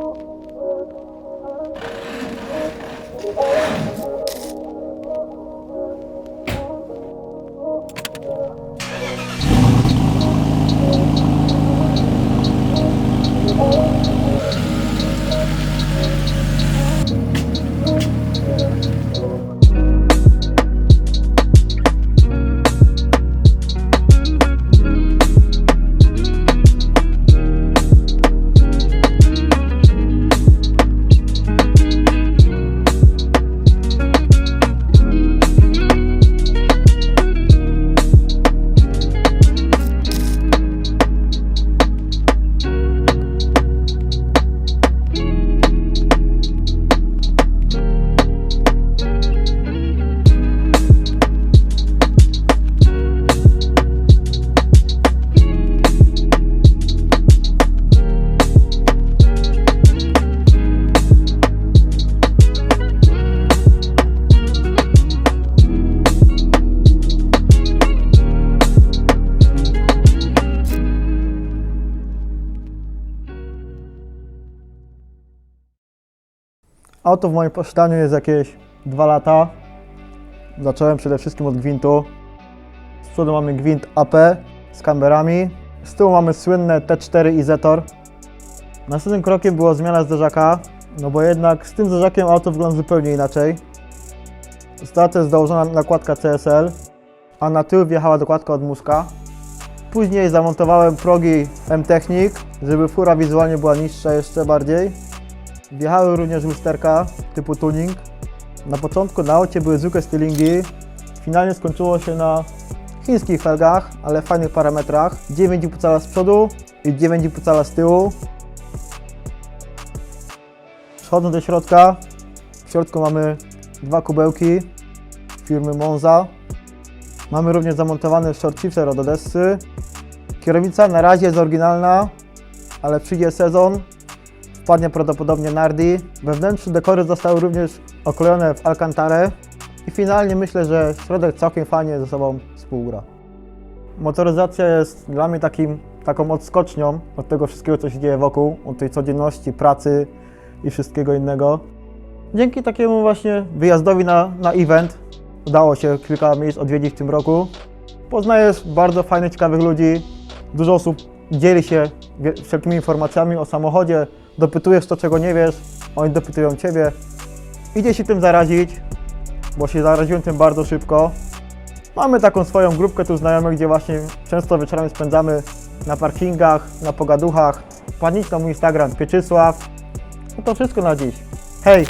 Oh. Auto w moim posiadaniu jest jakieś 2 lata. Zacząłem przede wszystkim od gwintu. Z przodu mamy gwint AP z kamberami. Z tyłu mamy słynne T4 Izetor. Następnym krokiem była zmiana zderzaka, no bo jednak z tym zderzakiem auto wygląda zupełnie inaczej. Została też założona nakładka CSL, a na tył wjechała dokładka od Muska. Później zamontowałem progi M-Technik, żeby fura wizualnie była niższa jeszcze bardziej. Wjechały również lusterka typu tuning. Na początku na aucie były zwykłe stylingi. Finalnie skończyło się na chińskich felgach, ale fajnych parametrach. 9,5 cala z przodu i 9,5 cala z tyłu. Przechodząc do środka, w środku mamy dwa kubełki firmy Monza. Mamy również zamontowany short shifter od Odessy. Kierownica na razie jest oryginalna, ale przyjdzie sezon, wpadnie prawdopodobnie Nardi. Wewnętrzne dekory zostały również oklejone w Alcantarę i finalnie myślę, że środek całkiem fajnie ze sobą współgra. Motoryzacja jest dla mnie takim, taką odskocznią od tego wszystkiego, co się dzieje wokół, od tej codzienności, pracy i wszystkiego innego. Dzięki takiemu właśnie wyjazdowi na, na event udało się kilka miejsc odwiedzić w tym roku. Poznajesz bardzo fajnych, ciekawych ludzi. Dużo osób dzieli się wszelkimi informacjami o samochodzie, dopytujesz to, czego nie wiesz, oni dopytują Ciebie. Idzie się tym zarazić, bo się zaraziłem tym bardzo szybko. Mamy taką swoją grupkę tu znajomych, gdzie właśnie często wieczorami spędzamy na parkingach, na pogaduchach. Wpadnijcie na mój Instagram Pieczysław. No to wszystko na dziś. Hej!